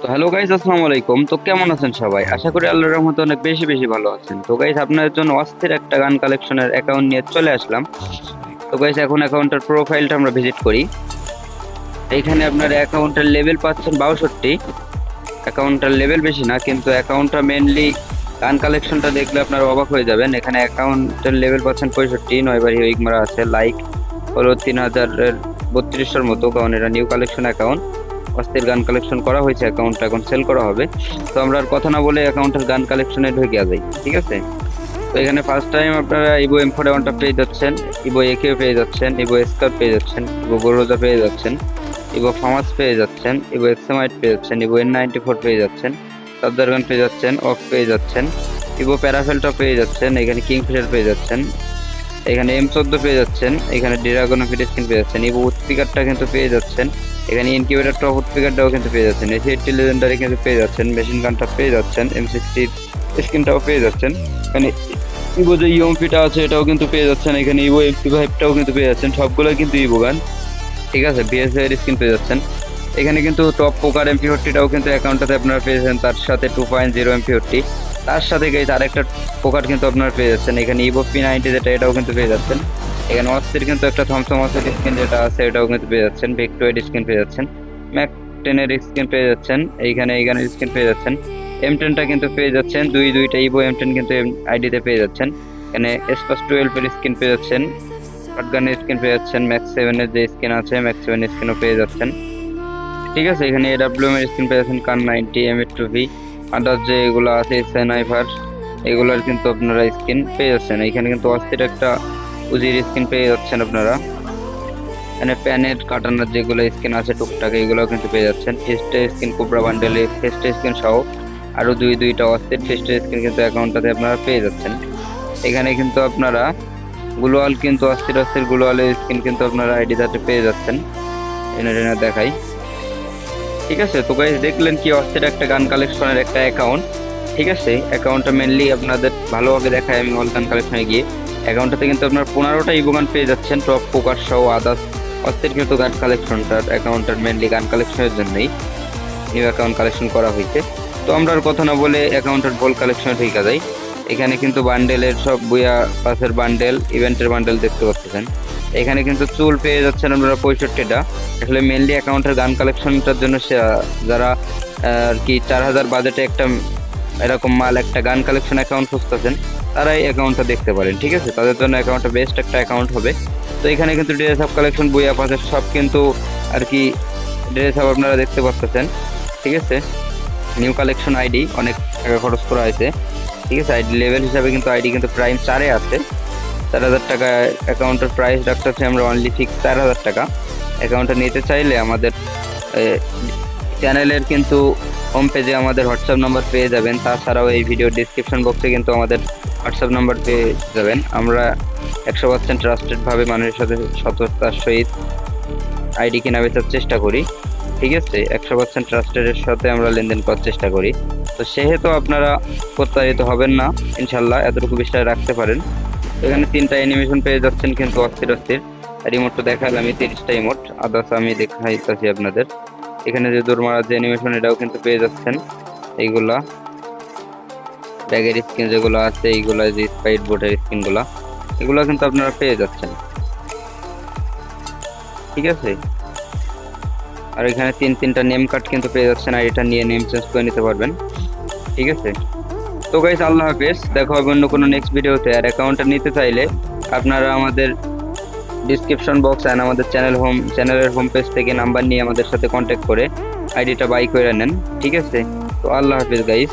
তো hello guys আসসালামু আলাইকুম তো কেমন আছেন সবাই? আশা করি আল্লাহর রহমতে অনেক বেশি বেশি ভালো আছেন। তো গাইস আপনাদের জন্য অস্থির একটা গান কালেকশনের অ্যাকাউন্ট নিয়ে চলে আসলাম। তো গাইস এখন অ্যাকাউন্টের প্রোফাইলটা আমরা ভিজিট করি। এইখানে আপনার অ্যাকাউন্টের লেভেল পাচ্ছেন বাষট্টি। অ্যাকাউন্টের লেভেল বেশি না, কিন্তু অ্যাকাউন্টটা মেনলি গান কালেকশনটা দেখলে আপনার অবাক হয়ে যাবেন। এখানে অ্যাকাউন্টের লেভেল পাচ্ছেন পঁয়ষট্টি নয়বারই উইক মারা আছে লাইক হলো তিন হাজারের বত্রিশটার মতো, কারণ এটা নিউ কালেকশন অ্যাকাউন্ট অস্থির গান কালেকশন করা হয়েছে অ্যাকাউন্টটা এখন সেল করা হবে তো আমরা আর কথা না বলে অ্যাকাউন্টের গান কালেকশনে ঢুকে যাই ঠিক আছে তো এখানে ফার্স্ট টাইম আপনারা ইবো এম ফোর ওয়ানটা পেয়ে যাচ্ছেন ইভো একে পেয়ে যাচ্ছেন ইভো স্কার পেয়ে যাচ্ছেন ইভো গোরোজা পেয়ে যাচ্ছেন ইবো ফামাস পেয়ে যাচ্ছেন ইভো এক্সএমআইট পেয়ে যাচ্ছেন ইভো এন নাইনটি ফোর পেয়ে যাচ্ছেন সাবদারগান পেয়ে যাচ্ছেন অফ পেয়ে যাচ্ছেন ইভো প্যারাফেলটা পেয়ে যাচ্ছেন এখানে কিং কিংফিশার পেয়ে যাচ্ছেন এখানে এম চোদ্দ পেয়ে যাচ্ছেন এখানে ড্রাগন অফ স্কিন পেয়ে যাচ্ছেন ইভো উৎপিকারটা কিন্তু পেয়ে যাচ্ছেন এখানে ইনকিউবেটার টপ উৎপিকারটাও কিন্তু পেয়ে যাচ্ছেন। এসি এইটটি লেজেন্ডারি কিন্তু পেয়ে যাচ্ছেন মেশিন গানটা পেয়ে যাচ্ছেন এম সিক্সটির স্কিনটাও পেয়ে যাচ্ছেন। এখানে ইভো যে ইউএমপিটা আছে, এটাও কিন্তু পেয়ে যাচ্ছেন। এখানে ইভো এমপি ফাইভটাও কিন্তু পেয়ে যাচ্ছেন। সবগুলো কিন্তু ইভো গান ঠিক আছে বিএসএ এর স্কিন পেয়ে যাচ্ছেন। এখানে কিন্তু টপ পোকার এমপি ফোরটিটাও কিন্তু অ্যাকাউন্টটাতে আপনারা পেয়েছেন তার সাথে two point zero MP forty তার সাথে গেছে আরেকটা পোকার কিন্তু আপনারা পেয়ে যাচ্ছেন। এখানে ইভো পি নাইনটি যেটা, এটাও কিন্তু পেয়ে যাচ্ছেন। এখানে অস্থির কিন্তু একটা থমসম অস্থির স্ক্রিন যেটা আছে এটাও কিন্তু পেয়ে যাচ্ছেন ভিক্টোয়েড স্ক্রিন পেয়ে যাচ্ছেন ম্যাক টেনের স্কিন পেয়ে যাচ্ছেন এইখানে এইখানে স্ক্রিন পেয়ে যাচ্ছেন এম টেনটা কিন্তু পেয়ে যাচ্ছেন দুই দুইটা ইভো এম টেন কিন্তু আইডিতে পেয়ে যাচ্ছেন এখানে এসপাস টুয়েলভের স্ক্রিন পেয়ে যাচ্ছেন শটগানের স্ক্রিন পেয়ে যাচ্ছেন ম্যাক্স সেভেনের যে স্ক্রিন আছে ম্যাক্স সেভেনের স্ক্রিনও পেয়ে যাচ্ছেন ঠিক আছে এখানে এডাব্লিউএম এর স্কিন পেয়ে যাচ্ছেন কান নাইনটি এম এর টু ভি আদার যে এগুলো আছে সেনাইভার এগুলোর কিন্তু আপনারা স্ক্রিন পেয়ে যাচ্ছেন এখানে কিন্তু অস্থির একটা উজির স্কিন পেয়ে যাচ্ছেন আপনারা। এখানে প্যানের কাটানোর যেগুলো স্কিন আছে, টুকটাক এগুলো কিন্তু পেয়ে যাচ্ছেন। ফেস্টে স্কিন কোবরা বান্ডেলে ফেস্টে স্কিন সহ আরও দুই, দুইটা অস্থির ফেস্টে স্কিন কিন্তু অ্যাকাউন্টটাতে আপনারা পেয়ে যাচ্ছেন। এখানে কিন্তু আপনারা গ্লোয়াল কিন্তু, অস্থির অস্থির গ্লোয়ালের স্কিন কিন্তু আপনারা আইডি আইডিটাতে পেয়ে যাচ্ছেন। এনে টেনে দেখাই। ঠিক আছে? তো গাইজ দেখলেন কি অস্থির একটা গান কালেকশনের একটা অ্যাকাউন্ট ঠিক আছে? অ্যাকাউন্টটা মেনলি আপনাদের ভালোভাবে দেখায়, আমি অল গান কালেকশনে গিয়ে। অ্যাকাউন্টটাতে কিন্তু আপনার পনেরোটা ইভোগান পেয়ে যাচ্ছেন টপ পোকার সহ আদার্স অস্থির কিন্তু গান কালেকশনটার অ্যাকাউন্টটার মেনলি গান কালেকশনের জন্যই নিউ অ্যাকাউন্ট কালেকশন করা হয়েছে। তো আমরা আর কথা না বলে অ্যাকাউন্টের ভোল কালেকশন ঠিক যাই। এখানে কিন্তু বান্ডেলের সব বুয়া পাসের বান্ডেল ইভেন্টের বান্ডেল দেখতে পাচ্ছেন। এখানে কিন্তু চুল পেয়ে যাচ্ছেন আপনারা পঁয়ষট্টিটা। আসলে মেনলি অ্যাকাউন্টের গান কালেকশনটার জন্য যারা আর কি চার হাজার বাজেটে একটা এরকম মাল, একটা গান কালেকশন অ্যাকাউন্ট খুঁজতেছেন তারা এই অ্যাকাউন্টটা দেখতে পারেন, ঠিক আছে? তাদের জন্য অ্যাকাউন্টটা বেস্ট একটা অ্যাকাউন্ট হবে। তো এখানে কিন্তু ড্রেস আপ কালেকশন বইয়া পাশের সব কিন্তু আর কি ড্রেস আপ আপনারা দেখতে পাচ্ছেন ঠিক আছে? নিউ কালেকশন আইডি অনেক টাকা খরচ করা হয়েছে, ঠিক আছে? আইডি লেভেল হিসাবে কিন্তু আইডি কিন্তু প্রাইম চারে আছে। চার হাজার টাকা অ্যাকাউন্টের প্রাইস রাখতেছি আমরা অনলি ঠিক চার হাজার টাকা। অ্যাকাউন্টটা নিতে চাইলে আমাদের চ্যানেলের কিন্তু হোম পেজে আমাদের হোয়াটসঅ্যাপ নাম্বার পেয়ে যাবেন। তাছাড়াও এই ভিডিও ডিসক্রিপশন বক্সে কিন্তু আমাদের হোয়াটসঅ্যাপ নাম্বার পেয়ে যাবেন। আমরা একশো পার্সেন্ট ট্রাস্টেডভাবে মানুষের সাথে সততার সহিত আইডি কেনা বেচার চেষ্টা করি। ঠিক আছে? একশো পার্সেন্ট ট্রাস্টেডের সাথে আমরা লেনদেন করার চেষ্টা করি। তো সেহেতু আপনারা প্রত্যাহিত হবেন না ইনশাল্লাহ এতটুকু বিশ্বাস রাখতে পারেন। এখানে তিনটা অ্যানিমেশন পেয়ে যাচ্ছেন কিন্তু অস্থির অস্থির। রিমোটটা দেখালাম, আমি তিরিশটা রিমোট আদার্স আমি দেখাইতেছি আপনাদের। এখানে যে দৌড় মারার যে অ্যানিমেশন এটাও কিন্তু পেয়ে যাচ্ছেন। এইগুলা ব্যাগের স্কিন যেগুলো আছে, এইগুলা যে স্পাইট বোর্ডের স্কিনগুলা এগুলো কিন্তু আপনারা পেয়ে যাচ্ছেন। ঠিক আছে? আর এখানে তিন, তিনটা নেম কার্ড কিন্তু পেয়ে যাচ্ছেন, আর এটা নিয়ে নেম চেঞ্জ করে নিতে পারবেন। ঠিক আছে? তো গাইস আল্লাহ হাফেজ, দেখা হবে অন্য কোনো নেক্সট ভিডিওতে আর অ্যাকাউন্টটা নিতে চাইলে আপনারা আমাদের ডিসক্রিপশন বক্স অ্যান্ড আমাদের চ্যানেল হোম চ্যানেলের হোম পেজ থেকে নাম্বার নিয়ে আমাদের সাথে কন্ট্যাক্ট করে আইডিটা বাই করে নেন। ঠিক আছে? তো আল্লাহ হাফেজ গাইস